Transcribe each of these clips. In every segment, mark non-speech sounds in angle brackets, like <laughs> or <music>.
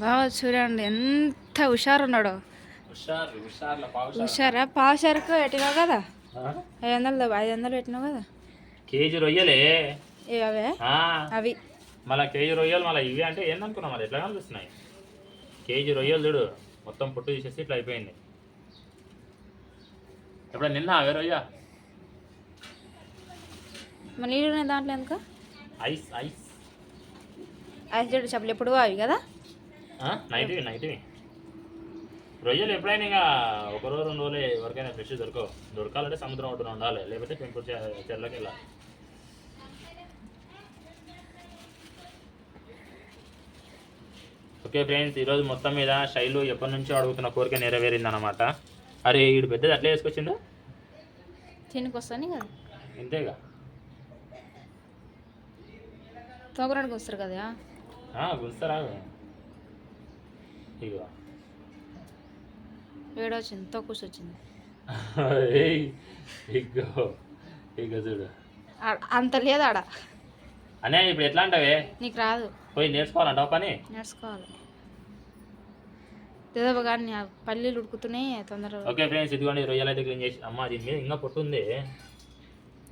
బాగా చూడండి ఎంత హుషారు ఉన్నాడో హుషారు? పావుషారుకు పెట్టినావు కదా? ఐదు వందలు ఐదు వందలు పెట్టినావు కదా? కేజీ రొయ్యలే. ఏ అవే? అవి. మళ్ళా కేజీ రొయ్యలు మళ్ళీ ఇవి అంటే ఏందనుకున్నాం మరి? ఎట్లా కనిపిస్తున్నాయి? కేజీ రొయ్యలు చూడు మొత్తం పుట్టు తీసేసి ఇట్లా అయిపోయింది. ఎప్పుడ నిన్న అవే రొయ్య? మన నీళ్ళు దాంట్లో ఎందుకు? Ice ice. ఐస్ చెట్టు చేపలు ఎప్పుడు అవి కదా? నైట్వి నైట్వి. రొయ్యలు ఎప్పుడైనా ఇక ఒక రోజు రెండు రోజులు ఎవరికైనా ఫ్రెష్ దొరకవు. దొరకాలంటే సముద్రం ఒడ్డున ఉండాలి. లేకపోతే పెంపుడు చెర్లకి వెళ్ళాలి. ఓకే ఫ్రెండ్స్ ఈరోజు మొత్తం మీద శైలు ఎప్పటి నుంచో అడుగుతున్న కోరిక నెరవేరింది అనమాట అరే ఈడు పెద్దది అట్లే వేసుకొచ్చిండు? తినికి వస్తాను కదా. ఇంతేగా? తోకరాడికి వస్తారు కదా గుంస్తారా ఇగో. ఏడొచ్చింది? తోకూసి వచ్చింది <laughs> ఏయ్, ఇగో ఇగో చూడు. అంత లేదు ఆడ. అనే ఇప్పుడు ఎట్లా అంటావే? నీకు రాదు. పోయి నేర్చుకోవాలంటావు పని? నేర్చుకోవాలి. ఏదో కానీ పల్లీలు ఉడుకుతున్నాయి తొందరగా ఓకే ఫ్రెండ్స్ ఇదిగోండి రొయ్యలు అయితే క్లీన్ చేసి అమ్మ దీని మీద ఇంకా పొట్టు ఉంది.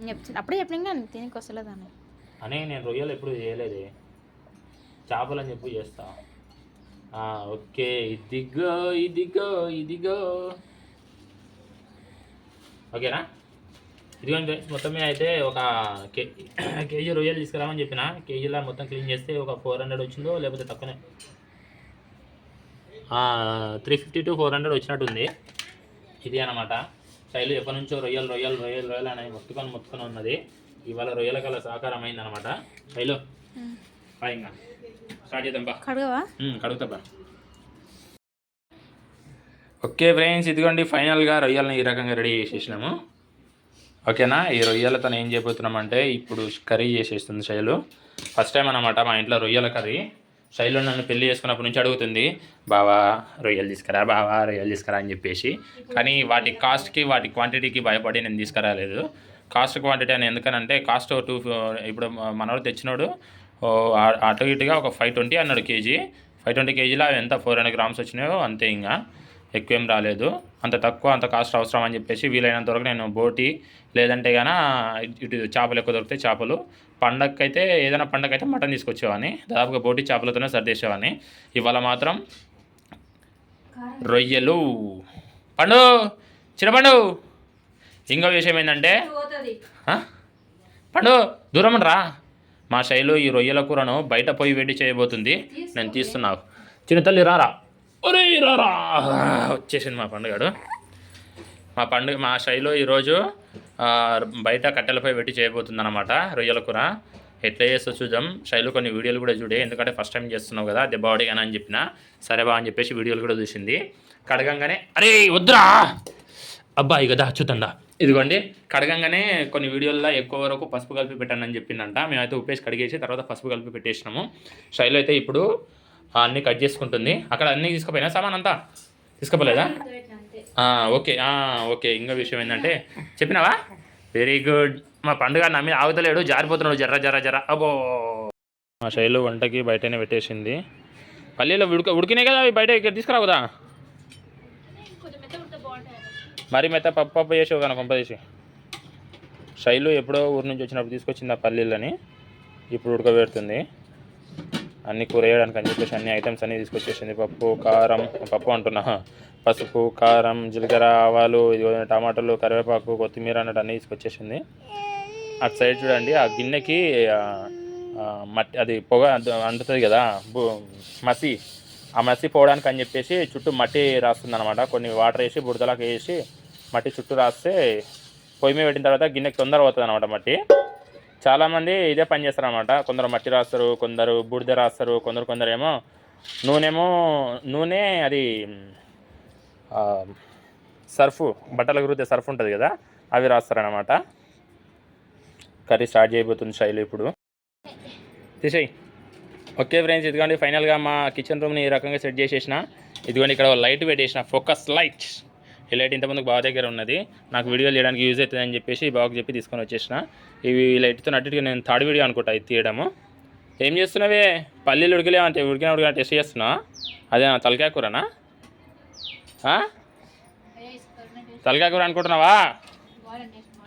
చెప్తుంది అప్పుడే చెప్పిన కానీ తినికి వస్తలేదు అని అని నేను రొయ్యలు ఎప్పుడు చేయలేదు. చేపలు అని చెప్పి చేస్తా. ఆ, ఓకే ఇదిగో ఇదిగో ఇదిగో. ఓకేనా? ఇదిగోండి ఫ్రెండ్స్ మొత్తం మీద అయితే ఒక కే కేజీ రొయ్యలు తీసుకురామని చెప్పిన. కేజీలా మొత్తం క్లీన్ చేస్తే ఒక ఫోర్ హండ్రెడ్ వచ్చిందో లేకపోతే తక్కువనే? Three fifty to four hundred వచ్చినట్టుంది ఇది అనమాట శైలు ఎప్పటి నుంచో రొయ్యలు రొయ్యలు రొయ్యలు రొయ్యలు అనేది మొత్తుకొని మొత్తుకొని ఉన్నది. ఇవాళ రొయ్యల కల సహకారం అయింది అనమాట శైలు బా ఇంకా స్టార్ట్ చేద్దాం బా. కడగవా? ఉమ్, కడుగుతా బా. ఓకే ఫ్రెండ్స్ ఇదిగోండి ఫైనల్గా రొయ్యలను ఈ రకంగా రెడీ చేసేసినాము. ఓకేనా? ఈ రొయ్యలతో ఏం చేయబోతున్నామంటే ఇప్పుడు కర్రీ చేసేస్తుంది శైలు. ఫస్ట్ టైం అనమాట మా ఇంట్లో రొయ్యల కర్రీ. శైలు నన్ను పెళ్ళి చేసుకున్నప్పటి నుంచి అడుగుతుంది బావా రొయ్యలు తీసుకురా బావా రొయ్యలు తీసుకురా అని చెప్పేసి. కానీ వాటి కాస్ట్కి వాటి క్వాంటిటీకి భయపడి నేను తీసుకురాలేదు. కాస్ట్ క్వాంటిటీ అని ఎందుకనంటే కాస్ట్ టూ ఇప్పుడు మనోడు తెచ్చినోడు అటు ఇటుగా ఒక ఫైవ్ ట్వంటీ అన్నాడు కేజీ. ఫైవ్ ట్వంటీ కేజీలో అవి ఎంత ఫోర్ హండ్రెడ్ గ్రామ్స్ వచ్చినాయో అంతే ఇంకా. ఎక్కువ ఏం రాలేదు. అంత తక్కువ అంత కాస్ట్ అవసరం అని చెప్పేసి వీలైనంత వరకు నేను బోటి లేదంటే గాన ఇటు చేపలు ఎక్కువ దొరుకుతాయి చేపలు. పండగకైతే ఏదైనా పండగ అయితే మటన్ తీసుకొచ్చేవాడిని. దాదాపుగా బోటి చేపలతోనే సర్దేసేవాడిని ఇవాళ మాత్రం రొయ్యలు. పండు! చిన్నపండు ఇంకో విషయం ఏంటంటే? పండు దూరం రా. మా శైలు ఈ రొయ్యల కూరను బయట పోయి వేడి చేయబోతుంది. నేను తీస్తున్నావు చిన్న తల్లి రారా. ఒరే రారా. వచ్చేసింది మా పండుగడు. మా పండుగ మా శైలు ఈరోజు బయట కట్టెలపై పెట్టి చేయబోతుంది అనమాట రొయ్యల కూర. ఎట్లా చేస్తో చూద్దాం. శైలు కొన్ని వీడియోలు కూడా చూడే. ఎందుకంటే ఫస్ట్ టైం చేస్తున్నావు కదా దెబ్బవాడిగానే అని చెప్పిన. సరే బా అని చెప్పేసి వీడియోలు కూడా చూసింది. కడగంగానే అరే వద్దురా. అబ్బా ఇక దా చూద్దా ఇదిగోండి కడగంగానే కొన్ని వీడియోల్లో ఎక్కువ వరకు పసుపు కలిపి పెట్టాను అని చెప్పిందంట మేమైతే ఉప్పేసి కడిగేసి తర్వాత పసుపు కలిపి పెట్టేసినాము. శైలు అయితే ఇప్పుడు అన్నీ కట్ చేసుకుంటుంది. అక్కడ అన్నీ తీసుకుపోయినా సామాన్ అంతా? తీసుకుపోలేదా? Okay okay. ఇంకో విషయం ఏంటంటే చెప్పినావా? వెరీ గుడ్ మా పండుగ నా మీద ఆగుతలేడు జారిపోతున్నాడు జర్ర జర్ర జర్ర. అబో మా శైలు వంటకి బయటనే పెట్టేసింది. పల్లీలో ఉడక ఉడికినాయి కదా అవి బయట ఇక్కడ తీసుకురావుదా మరి మెత్త పప్పు పప్పు చేసావు కానీ కొంప శైలు ఎప్పుడో ఊరు నుంచి వచ్చినప్పుడు తీసుకొచ్చింది ఆ పల్లీలని. ఇప్పుడు ఉడకబెడుతుంది. అన్ని కూర వేయడానికి అని చెప్పేసి అన్ని ఐటమ్స్ అన్ని తీసుకొచ్చేసింది. పప్పు కారం పప్పు అంటున్నా. పసుపు కారం జీలకర్ర ఆవాలు ఇది టమాటాలు కరివేపాకు కొత్తిమీర అన్నట్టు అన్నీ తీసుకొచ్చేసింది. అటు సైడ్ చూడండి ఆ గిన్నెకి మట్టి అది పొగ అంటుతుంది కదా మసి. ఆ మసి పోవడానికి అని చెప్పేసి చుట్టూ మట్టి రాస్తుంది అనమాట కొన్ని వాటర్ వేసి బుడదలాగా వేసి మట్టి చుట్టూ రాస్తే పొయ్యి మీద పెట్టిన తర్వాత గిన్నెకి తొందర అవుతుంది అనమాట మట్టి. చాలామంది ఇదే పని చేస్తారు అనమాట కొందరు మట్టి రాస్తారు కొందరు బూడిద రాస్తారు కొందరు కొందరేమో నూనెమో నూనె అది సర్ఫ్ బట్టలకు రుద్దే సర్ఫ్ ఉంటుంది కదా అవి రాస్తారనమాట కర్రీ స్టార్ట్ చేయబోతుంది శైలి ఇప్పుడు. తీసేయి. ఓకే ఫ్రెండ్స్ ఇదిగోండి ఫైనల్గా మా కిచెన్ రూమ్ని ఈ రకంగా సెట్ చేసేసిన. ఇదిగోండి ఇక్కడ లైట్ పెట్టేసిన ఫోకస్ లైట్ ఈ లైట్ ఇంతకుముందు బావ దగ్గర ఉన్నది. నాకు వీడియోలు చేయడానికి యూజ్ అవుతుంది అని చెప్పేసి బాగా చెప్పి తీసుకొని వచ్చేసిన. ఇవి లైట్తో అన్నిటికీ నేను థర్డ్ వీడియో అనుకుంటా ఇది తీయడము. ఏం చేస్తున్నావే? పల్లీలు ఉడికలేమంటే ఉడికిన ఉడికిన టెస్ట్ చేస్తున్నా. అదే తలకాయ కూరనా? తలకాయ కూర అనుకుంటున్నావా?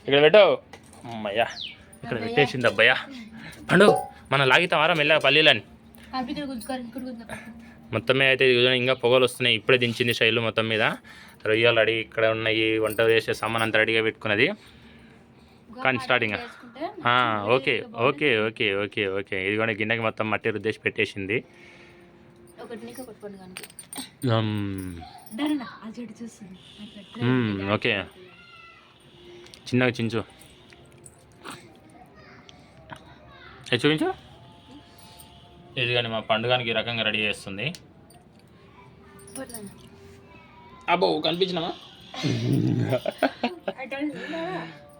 ఇక్కడ పెట్టు. అమ్మయ్యా ఇక్కడ పెట్టేసింది అబ్బయ్యా. పండు మనం లాగితావారా మెల్లగా పల్లీలని? మొత్తమే అయితే ఇంకా పొగలు వస్తున్నాయి. ఇప్పుడే దించింది శైలు మొత్తం మీద. రొయ్యలు రెడీ ఇక్కడ ఉన్నాయి వంట చేసే సామాన్ అంతా రెడీగా పెట్టుకున్నది. కానీ starting okay okay okay okay okay. ఇది కూడా గిన్నెకి మొత్తం మట్టి రుద్దేసి పెట్టేసింది. ఓకే. చిన్నగా చించు. ఏ చూపించు. ఇది కానీ మా పండుగనికి ఈ రకంగా రెడీ చేస్తుంది. అబ్బో కనిపించినామా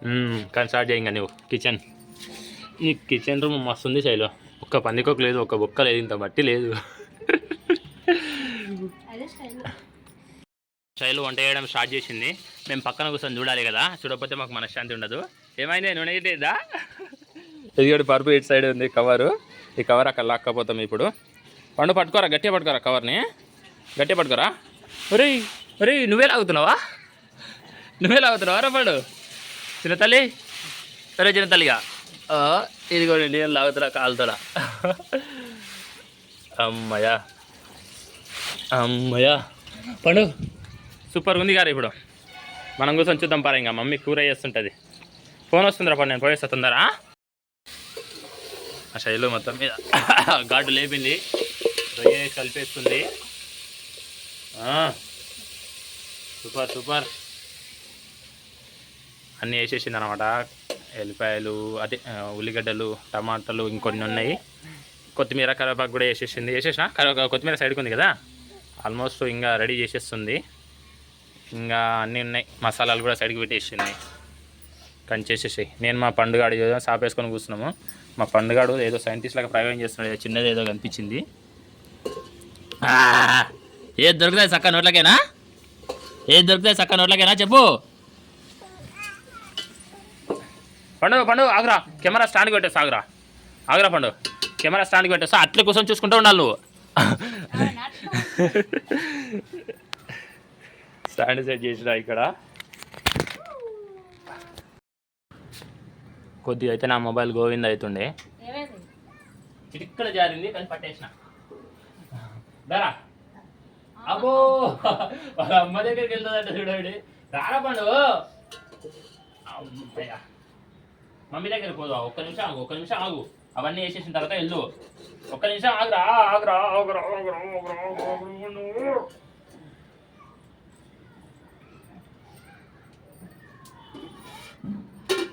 మ్మ్, కానీ స్టార్ట్ చేయంగా నువ్వు కిచెన్. ఈ కిచెన్ రూమ్ మస్తు ఉంది శైలు. ఒక్క పందికొక్క లేదు ఒక్క బొక్క లేదు ఇంత మట్టి లేదు. శైలు వంట చేయడం స్టార్ట్ చేసింది. మేము పక్కన కూర్చొని చూడాలి కదా చూడకపోతే మాకు మనశ్శాంతి ఉండదు. ఏమైంది? నూనె ఇదేదా? ఇది పరుపు ఇటు సైడ్ ఉంది కవరు ఈ కవర్ అక్కడ లాక్కపోతాం ఇప్పుడు. పండు పట్టుకోరా గట్టిగా పట్టుకోరా కవర్ని గట్టిగా పట్టుకోరా? ఒరేయ్! ఒరేయ్ నువ్వే లాగుతున్నావా? నువ్వే లాగుతున్నావా? రా చిన్న తల్లి. సరే చిన్న తల్లిగా. ఆ, కూడా నేను లాగుతున్నా కాలుతున్నా అమ్మయ్యా. అమ్మయ్యా. పండు సూపర్ ఉంది గారు ఇప్పుడు. మనం కూర్చొని చూద్దాం పారా ఇంకా. మమ్మీ కూర చేస్తుంటుంది. ఫోన్ వస్తుందిరా పండు నేను పోయేస్తా తొందరా ఆ శైలు మొత్తం మీద గాడు లేపింది. రొయ్య కలిపేస్తుంది. ఆ, సూపర్ సూపర్. అన్నీ వేసేసింది అనమాట ఎల్లిపాయలు అదే ఉల్లిగడ్డలు టమాటాలు ఇంకొన్ని ఉన్నాయి. కొత్తిమీర కరివేపాకు కూడా వేసేసింది. వేసేసిన? కరివేపాకు కొత్తిమీర సైడ్కి ఉంది కదా? ఆల్మోస్ట్ ఇంకా రెడీ చేసేస్తుంది. ఇంకా అన్నీ ఉన్నాయి. మసాలాలు కూడా సైడ్కి పెట్టేసింది. కంచేసేసి నేను మా పండుగాడు ఏదో సాపేసుకొని కూర్చున్నాము. మా పండుగాడు ఏదో సైంటిస్ట్ లాగా ప్రయోగం చేస్తున్నాడు. చిన్నది ఏదో కనిపించింది. ఏది దొరుకుతాయి చక్క నోట్లకేనా? ఏది దొరుకుతాయి చక్క నోట్లకేనా చెప్పు. పండు పండు ఆగురా. కెమెరా స్టాండ్కి పెట్టేస్తా ఆగురా ఆగురా పండు. కెమెరా స్టాండ్కి పెట్టేస్తా అట్లే కూర్చొని చూసుకుంటూ ఉండాలి నువ్వు. స్టాండ్ సెట్ చేసిన ఇక్కడ? కొద్దిగా అయితే నా మొబైల్ గోవింద అవుతుండే. చిటిక్కడ జారింది కానీ పట్టేసిన. దరా. అబ్బో! వాళ్ళ అమ్మ దగ్గరికి వెళ్తుందంట చూడండి రారా పండు? మమ్మీ దగ్గరికి పోదు ఒక్క నిమిషం ఆగు ఒక్క నిమిషం ఆగు. అవన్నీ వేసేసిన తర్వాత వెళ్ళు. ఒక్క నిమిషం ఆగురా ఆగురా ఆగురా ఆగురా ఆగురా ఆగురా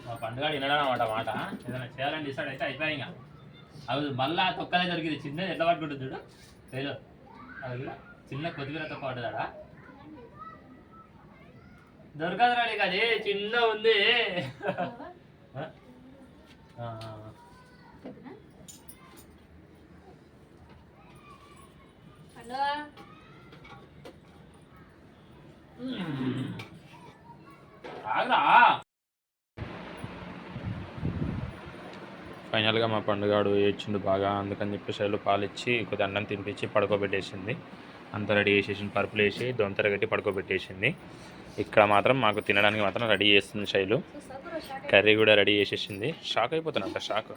మా పండుగ వినడం అనమాట మాట. ఏదైనా చేయాలని డిసైడ్ అయితే అయిపోయి ఇంకా. అవి మళ్ళా తొక్కలే దొరికింది. చిన్నది ఎట్లా పట్టుకుంటుంది చూడు? లేదు అది కూడా చిన్న కొద్దిమీర తొక్క పడ్డదాడా దొరకదు రాడి అది చిన్న ఉంది హలో. ఆగురా. ఫైనల్గా మా పండుగాడు ఏడ్చిండు బాగా అందుకని చెప్పేసి వాళ్ళు పాలు ఇచ్చి కొద్ది అన్నం తినిపించి పడుకోబెట్టేసింది. అంతా రెడీ చేసేసి పరుపులు వేసి దొంతర కట్టి పడుకోబెట్టేసింది. ఇక్కడ మాత్రం మాకు తినడానికి మాత్రం రెడీ చేస్తుంది శైలు. కర్రీ కూడా రెడీ చేసేసింది. షాక్ అయిపోతున్నా షాక్.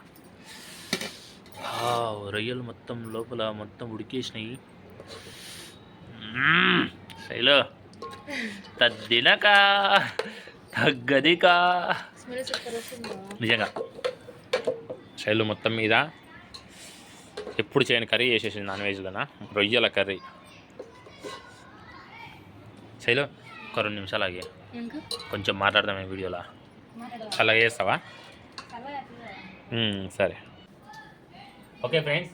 రొయ్యలు మొత్తం లోపల మొత్తం ఉడికేసినాయి. శైలు తద్దినక తగ్గదిక. నిజంగా. శైలు మొత్తం మీద ఎప్పుడు చేయని కర్రీ చేసేసింది నాన్ వెజ్లోనా రొయ్యల కర్రీ. శైలు ఒక రెండు నిమిషాలు ఆగి. కొంచెం మాట్లాడదాం ఈ వీడియోలో. అలాగే చేస్తావా? సరే. Okay friends.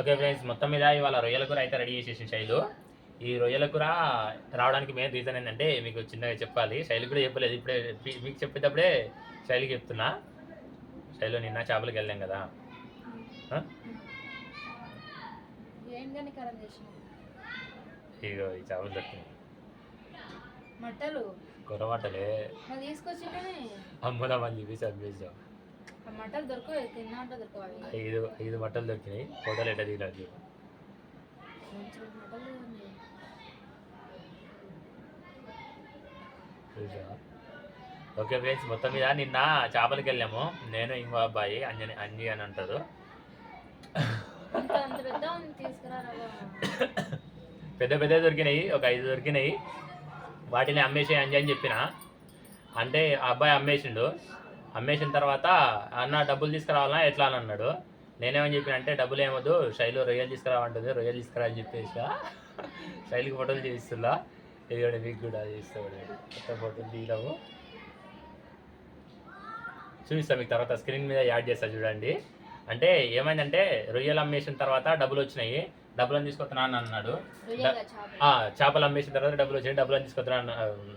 ఓకే ఫ్రెండ్స్ మొత్తం మీద ఇవాళ రొయ్యల కూర అయితే రెడీ చేసేసి శైలు. ఈ రొయ్యల కూర రావడానికి మెయిన్ రీజన్ ఏంటంటే మీకు చిన్నగా చెప్పాలి. శైలి కూడా చెప్పలేదు. ఇప్పుడే మీకు చెప్పేటప్పుడే శైలికి చెప్తున్నా. శైలు నిన్న చేపలకి వెళ్ళాం కదా. ఈ చేపలు దొరికినాయి. మట్టలు అమ్ముదామని చెప్పేసి మటలు దొరకవు తిన్నా ఐదు ఐదు దొరికినాయి. ఫోటోలు ఎట్లా? ఓకే ఫ్రెండ్స్ మొత్తం మీద నిన్న చేపలకి వెళ్ళాము. నేను ఇంకో అబ్బాయి అంజని అంజి అని అంటారు. <coughs> పెద్ద పెద్ద దొరికినాయి ఒక ఐదు దొరికినాయి. వాటిని అమ్మేసి అంజి అని చెప్పిన. అంటే ఆ అబ్బాయి అమ్మేసిండు. అమ్మేసిన తర్వాత అన్న డబ్బులు తీసుకురావాలన్నా ఎట్లా అని అన్నాడు. నేనేమని చెప్పిన అంటే డబ్బులు ఏమొద్దు శైలు రొయ్యలు తీసుకురావంటుంది రొయ్యలు తీసుకురా అని చెప్పేసి. <laughs> శైలికి ఫోటోలు చేయిస్తుందా ఇదిగోండి మీకు కూడా చేస్తాడు కొత్త ఫోటోలు తీయడము. చూపిస్తాను మీకు తర్వాత స్క్రీన్ మీద యాడ్ చేస్తా చూడండి. అంటే ఏమైందంటే రొయ్యలు అమ్మేసిన తర్వాత డబ్బులు వచ్చినాయి. డబ్బులను తీసుకొస్తున్నా అని అన్నాడు. చేపలు. అమ్మేసిన తర్వాత డబ్బులు వచ్చాయి డబ్బులు తీసుకొస్తున్నా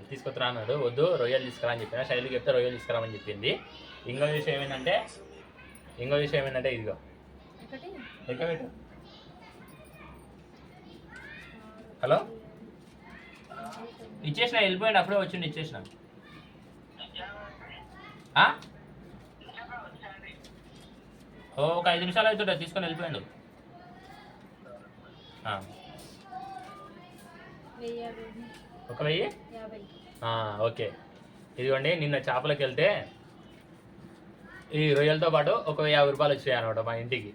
తీసుకొస్తున్నా అన్నాడు. వద్దు రొయ్యలు తీసుకురా అని చెప్పిన శైలికి చెప్తే రొయ్యలు తీసుకురామని చెప్పింది. ఇంకో విషయం ఏమైందంటే ఇంకో విషయం ఏంటంటే ఇదిగో. హలో? ఇచ్చేసిన వెళ్ళిపోయింది అప్పుడే వచ్చింది ఇచ్చేసిన. ఒక ఐదు నిమిషాలు అవుతుంటే తీసుకొని వెళ్ళిపోయాడు. ఒక వెయ్యి? ఓకే. ఇదిగోండి నిన్న చేపలకి వెళ్తే ఈ రొయ్యలతో పాటు ఒక వెయ్యి యాభై రూపాయలు వచ్చాయి అనమాట మా ఇంటికి.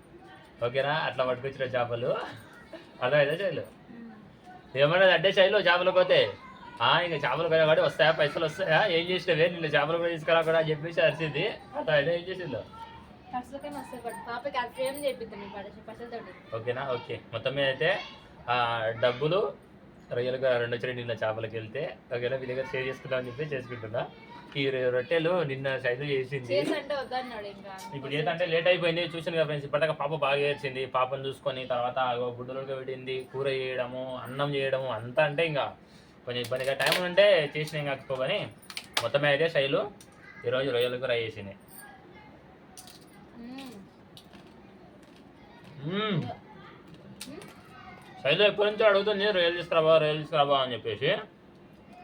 ఓకేనా? అట్లా పట్టుకొచ్చిన చేపలు. అర్థమైతే చేయలు ఏమన్నది అంటే శైలు చేపలు పోతే? ఇంకా చేపలు కాబట్టి వస్తాయా? పైసలు వస్తాయా? ఏం చేసినవే? నిన్న చేపలు కూడా తీసుకురా కూడా అని చెప్పేసి అరిసింది. అర్థమైతే ఏం చేసిందో? ఖర్చులకైనా వస్తాయి పట్టు పాపకి అది ఫ్రేమ్ చేపిద్దాం మీ పడ పైసలతోటి ఓకేనా? ఓకే. మొత్తం మీద అయితే ఆ, డబ్బులు రొయ్యలుగా రెండు వచ్చి నిన్న చేపలకి వెళ్తే ఓకేనా? మీ దగ్గర షేర్ చేసుకుందామని చెప్పి చేసుకుంటున్నా. ఈ రొ- రొట్టెలు నిన్న శైలు చేసింది. చేసి అంటే వద్దన్నాడు ఇంకా. ఇప్పుడు ఏంటంటే లేట్ అయిపోయింది. చూసాను కదా ఫ్రెండ్స్ ఇప్పటిదాకా పాప బాగా ఏడ్చింది. పాపను చూసుకొని తర్వాత గుడ్డలోకి పెట్టింది కూర చేయడము అన్నం చేయడము అంతా అంటే ఇంకా కొంచెం ఇబ్బందిగా. టైం ఉంటే చేసిన ఇంకా కానీ మొత్తమే అయితే శైలు ఈరోజు రొయ్యలు కూర చేసింది మ్మ్. మ్మ్. మ్మ్. శైలు ఎప్పటి నుంచో అడుగుతుంది రొయ్యలు తీసుకురాబా రొయ్యలు తీసుకురాబా అని చెప్పేసి.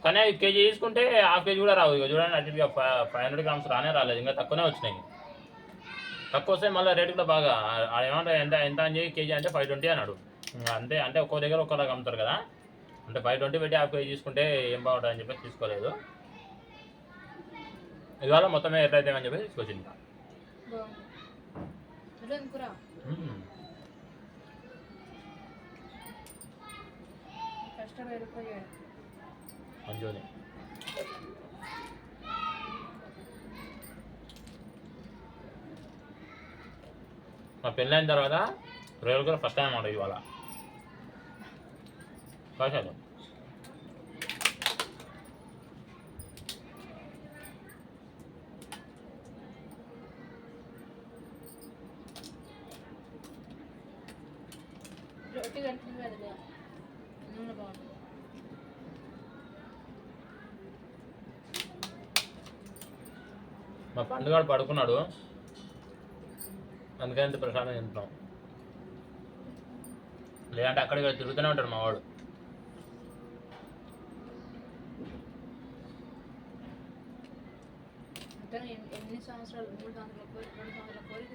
కానీ కేజీ తీసుకుంటే హాఫ్ కేజీ కూడా రావు. ఇక చూడండి అటుగా ఫైవ్ హండ్రెడ్ గ్రామ్స్ రానే రాలేదు. ఇంకా తక్కువనే వచ్చినాయి. తక్కువ వస్తే మళ్ళీ రేటు కూడా బాగా. ఏమంటే ఎంత ఎంత అని చెప్పి కేజీ అంటే ఫైవ్ ట్వంటీ అన్నాడు. అంతే అంటే ఒక్కో దగ్గర ఒక్కోలాగా అమ్ముతారు కదా. అంటే ఫైవ్ ట్వంటీ పెట్టి హాఫ్ కేజీ తీసుకుంటే ఏం బాగుంటుంది అని చెప్పేసి తీసుకోలేదు. ఇవాళ మొత్తమే ఎట్లయితే అని చెప్పేసి తీసుకొచ్చింది బాగుంది ఇదో కూర మ్మ్. కష్టం వెళ్ళిపోయాడు మంచిగా మా పెళ్ళైన తర్వాత రొయ్యలు కూడా ఫస్ట్ టైం ఉండదు ఇవాళ. కాశాలు రొట్టి కట్టింది కదా నూనె బాగుంటుంది మా పండుగ పడుకున్నాడు. అందుకని ఇంత ప్రశాంతంగా తింటున్నాం. లేదంటే అక్కడికి ఇక్కడ తిరుగుతూనే ఉంటాడు మా వాడు. అంటే ఎన్ని- సంవత్సరాలు? మూడు సంవత్సరాల కోరిక రెండు సంవత్సరాల కోరిక.